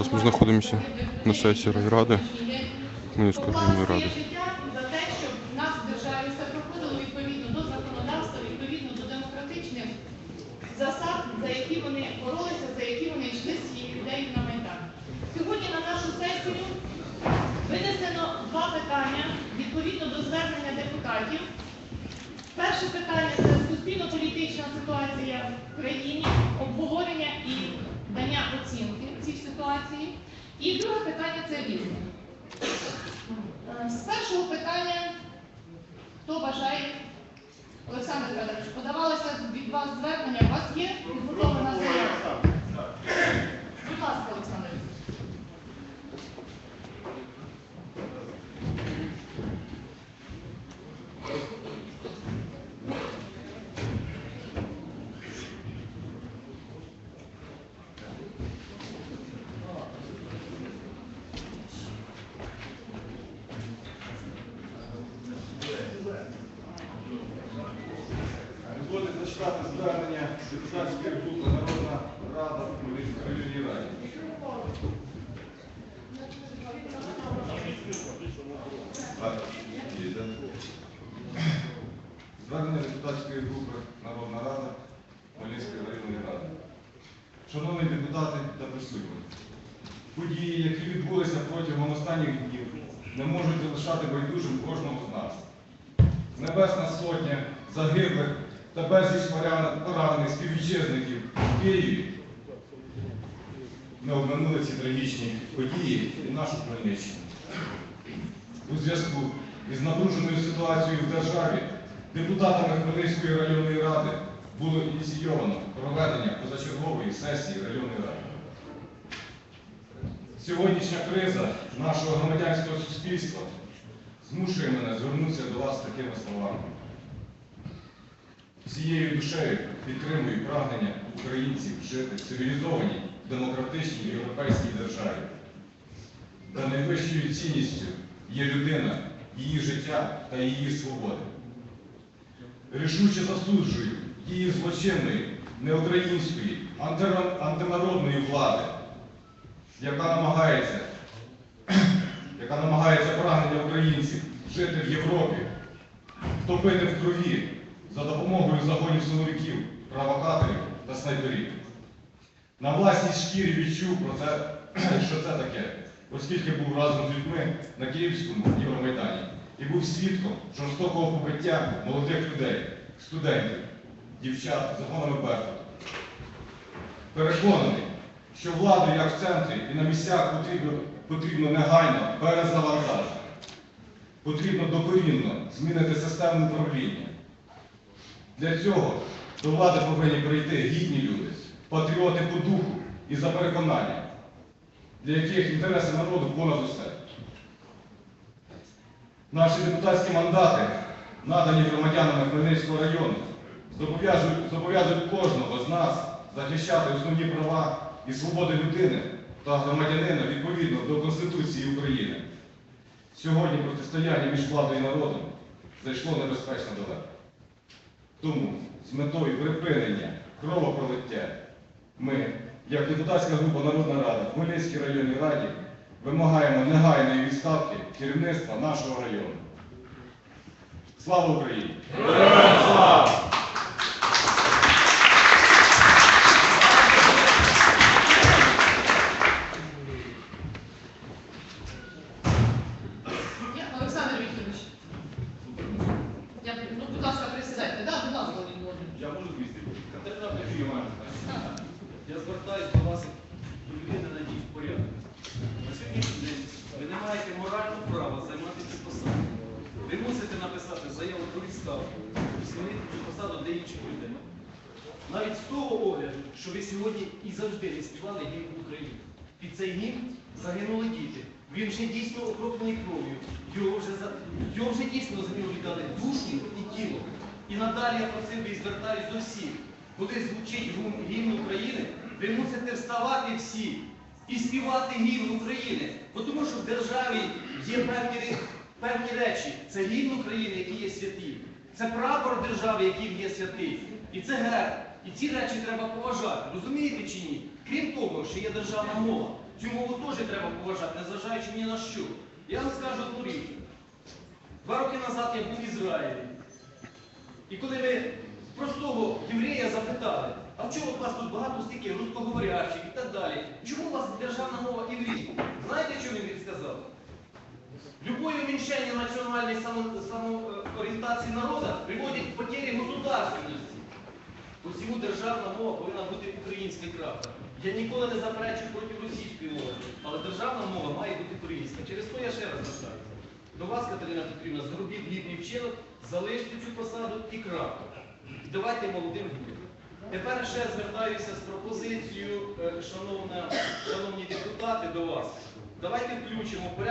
Зараз ми знаходимося на сесії райради Хмельницької районної ради. за те, щоб в нас в державі все проходило відповідно до законодавства, відповідно до демократичних засад, за які вони боролися, за які вони йшли з цією ідеєю на Майдан. Сьогодні на нашу сесію винесено два питання відповідно до звернення депутатів. Перше питання це суспільно-політична ситуація в країні, обговорення і дання оцінки цій ситуації. І друге питання це різне. Е, З першого питання, хто бажає, Олександр Федорович, подавалося від вас звернення, у вас є підготовлена заява? Будь ласка, Олександр. Депутатської групи Народна Рада в районній раді. Звернення депутатської групи Народна Рада Хмельницької районної ради. Шановні депутати та присутні, події, які відбулися протягом останніх днів, не можуть залишати байдужим кожного з нас. Небесна сотня загиблих та безліч поранених співвітчизників в Києві не обминули ці трагічні події і нашу Хмельниччину. У зв'язку із напруженою ситуацією в державі депутатами Хмельницької районної ради було ініційовано проведення позачергової сесії районної ради. Сьогоднішня криза нашого громадянського суспільства змушує мене звернутися до вас такими словами. Всією душею підтримую прагнення українців жити в цивілізованій, демократичній європейській державі. Та найвищою цінністю є людина, її життя та її свободи. Рішуче засуджую її злочинної, неукраїнської, антинародної влади, яка намагається яка намагається прагнення українців жити в Європі, втопити в крові за допомогою загонів силовиків, провокаторів та снайперів. На власній шкірі відчув про це, що це таке, оскільки був разом з людьми на Київському Євромайдані і був свідком жорстокого побиття молодих людей, студентів, дівчат законами Беркуту. Переконаний, що владу як в центрі і на місцях потрібно, потрібно негайно перезавантажити. Потрібно докорінно змінити систему управління. Для цього до влади повинні прийти гідні люди, патріоти по духу і за переконанням, для яких інтереси народу понад усе. Наші депутатські мандати, надані громадянами Хмельницького району, зобов'язують зобов'язують кожного з нас захищати основні права і свободи людини та громадянина відповідно до Конституції України. Сьогодні протистояння між владою і народом зайшло небезпечно далеко. Тому з метою припинення кровопролиття ми, як депутатська група Народна Рада в Хмельницькій районній раді, вимагаємо негайної відставки керівництва нашого району. Слава Україні! Я, Олександр Вікторович. Я, ну, будь ласка, присідайте. Да, будь ласка, Володимир Володимирович. Я можу звісти? Катерина Петрівна. Я звертаюся до вас до людини надій в порядку. На сьогоднішній день ви не маєте морального права займати цю посаду. Ви мусите написати заяву про відставку, змінити цю посаду для інших людей. Навіть з того огляду, що ви сьогодні і завжди не співали гімн України. Під цей гімн загинули діти. Він вже дійсно окроплений кров'ю. Його вже. Його вже дійсно за нього віддали душу і тіло. І надалі я просив би і звертаюсь до всіх. Коли звучить гімн України, ви мусите вставати всі і співати гімн України. Бо Тому що в державі є певні, певні речі. Це гімн України, який є святий. Це прапор держави, який є святий. І це герб. І ці речі треба поважати. Розумієте чи ні? Крім того, що є державна мова. Цю мову теж треба поважати, незважаючи ні на що. Я вам скажу одну річ. Два роки назад я був в Ізраїлі. І коли ми простого єврея запитали, а чому у вас тут багато стільки русскоговорящих і так далі? Чому у вас державна мова іврит? Знаєте, що він відсказав? Любое уменьшение национальной само- самоорієнтації народу приводить к потере государственности. Усьому державна мова повинна бути українська крапка. Я ніколи не заперечую проти російської мови, але державна мова має бути українська. Через то я ще раз звертаюся. До вас, Катерина Петрівна, зробіть гідний вчинок, залиште цю посаду і крапку. Давайте молодим людям. Тепер ще звертаюся з пропозицією, е, шановна, шановні депутати, до вас. Давайте включимо порядок.